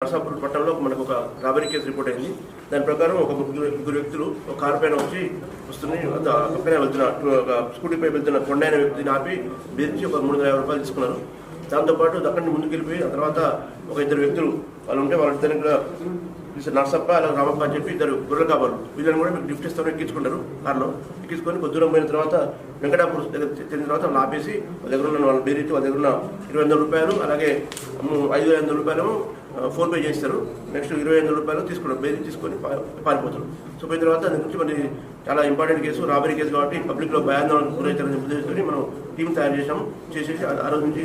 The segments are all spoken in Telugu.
నరసాపూర్ పట్టణంలో మనకు ఒక రాబరీ కేసు రిపోర్ట్ అయింది. దాని ప్రకారం ఒక ముగ్గురు ముగ్గురు వ్యక్తులు ఒక కారు పైన వచ్చి వస్తుంది పక్కనే వెళ్తున్న ఒక స్కూటీపై వెళ్తున్న కొండైన వ్యక్తిని ఆపి బెదిరించి ఒక మూడు వందల యాభై రూపాయలు తీసుకున్నారు. దాంతోపాటు అక్కడి నుండి ముందుకు వెళ్ళిపోయి ఆ తర్వాత ఒక ఇద్దరు వ్యక్తులు వాళ్ళు ఉంటే వాళ్ళ ఇద్దరు కూడా మిస్టర్ నర్సప్ప అలా రామప్ప అని చెప్పి ఇద్దరు గొర్రెల కావాలి వీళ్ళని కూడా మీకు గిఫ్ట్ ఇస్తామని ఎక్కించుకుంటారు కార్లో. ఎక్కించుకొని కొద్ది దూరం పోయిన తర్వాత వెంకటాపూర్ దగ్గర తిరిగిన తర్వాత వాళ్ళు ఆపేసి వాళ్ళ దగ్గర ఉన్న వాళ్ళ బేరీకి వాళ్ళ దగ్గర ఉన్న ఇరవై వందల రూపాయలు అలాగే ఐదు వేల వందల రూపాయలు ఫోన్ పే చేస్తారు. నెక్స్ట్ ఇరవై ఐదు రూపాయలు తీసుకుంటారు. బెయిల్ తీసుకొని పా- పారిపోతారు. సో పోయిన తర్వాత దాని గురించి మరి చాలా ఇంపార్టెంట్ కేసు రాబరీ కేసు కాబట్టి పబ్లిక్లో భయాందోళన గురవుతారని ఉద్దేశంతో మనం టీం తయారు చేసాము చేసేసి ఆ రోజు నుంచి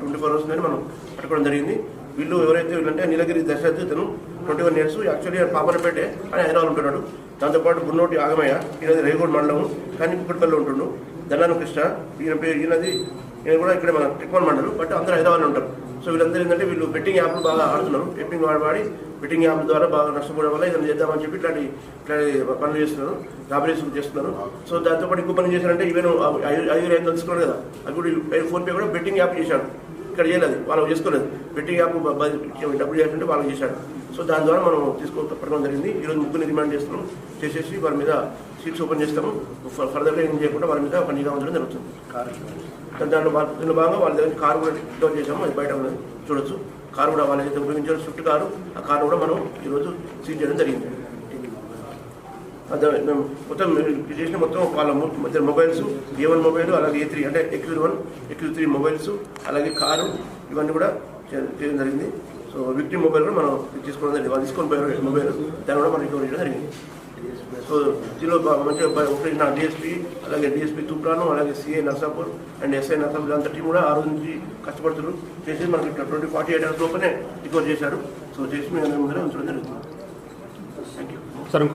ట్వంటీ ఫోర్ అవర్స్ మనం పట్టుకోవడం జరిగింది. వీళ్ళు ఎవరైతే వీళ్ళంటే నీలగిరి దశరథ్ ఇతను ట్వంటీ వన్ ఇయర్స్ యాక్చువల్లీ పాపనపేటే అని హైదరాబాద్ ఉంటున్నాడు దాంతోపాటు గున్నోటి ఆగమయ్య ఈయనది రేగూడ్ మండలం కానీ కుక్కటిపల్లి ఉంటుండు దండాను కృష్ణ ఈయన పేరు ఈయనది ఈయన కూడా ఇక్కడ మన టిక్మన్ మండలం బట్ అందరూ హైదరాబాద్లో ఉంటారు సో వీళ్ళందరూ ఏంటంటే వీళ్ళు బెట్టింగ్ యాప్లు బాగా ఆడుతున్నారు బెట్టింగ్ వాడి బెట్టింగ్ యాప్ ద్వారా బాగా నష్టపోవడం వల్ల ఇదని చేద్దామని చెప్పి ఇట్లాంటి ఇట్లాంటి పనులు చేస్తున్నారు రాబరీస్ చేస్తున్నారు సో దాంతోపాటు ఇంకో పని చేశారంటే ఈవెన్ ఐదు ఐదు ఐదు తెలుసుకున్నారు కదా అది కూడా ఫోన్పే కూడా బెట్టింగ్ యాప్ చేశాడు ఇక్కడ చేయలేదు వాళ్ళు చేసుకోలేదు బెట్టింగ్ యాప్ డబ్బులు చేయాలంటే వాళ్ళు చేశాడు సో దాని ద్వారా మనం తీసుకో పట్టడం జరిగింది. ఈరోజు ముగ్గురిని రిమాండ్ చేస్తున్నాం. చేసేసి వారి మీద సీట్స్ ఓపెన్ చేస్తాము. ఫర్దర్గా ఏం చేయకుండా వారి మీద ఒక నిఘా ఉంచడం జరుగుతుంది. దాంట్లో వాళ్ళ- దీనిలో భాగంగా వాళ్ళ దగ్గర కారు కూడా డౌన్ చేసాము అది బయట ఉన్నది. చూడొచ్చు. కారు కూడా వాళ్ళు ఏదైతే ఉపయోగించారో. Swift car. ఆ కారు కూడా మనం ఈరోజు సీజ్ చేయడం జరిగింది. మేము మొత్తం ఇది చేసిన మొత్తం వాళ్ళ మధ్య మొబైల్స్ ఏ వన్ మొబైల్ అలాగే ఏ త్రీ అంటే AQ one AQ three mobiles అలాగే కారు ఇవన్నీ కూడా చేయడం జరిగింది. సో విక్టిమ్ మొబైల్ కూడా మనం తీసుకోవడం జరిగింది. వాళ్ళు తీసుకొని పోయారు మొబైల్. దాన్ని కూడా మనం రికవర్ చేయడం జరిగింది. సో దీనిలో మంచిగా ఒకటి నా డిఎస్పీ అలాగే డిఎస్పీ తూప్రాను అలాగే CI Narsapur and SI Narsapur అంత టీం కూడా ఆ రోజు నుంచి కష్టపడుతున్నారు. చేసి మనకి ట్వంటీ ఫార్టీ ఎయిట్ అవర్స్ లోపలే రికవర్ చేశారు. సో చేసి మీ అందరి ముందరే ఉంచడం జరుగుతుంది.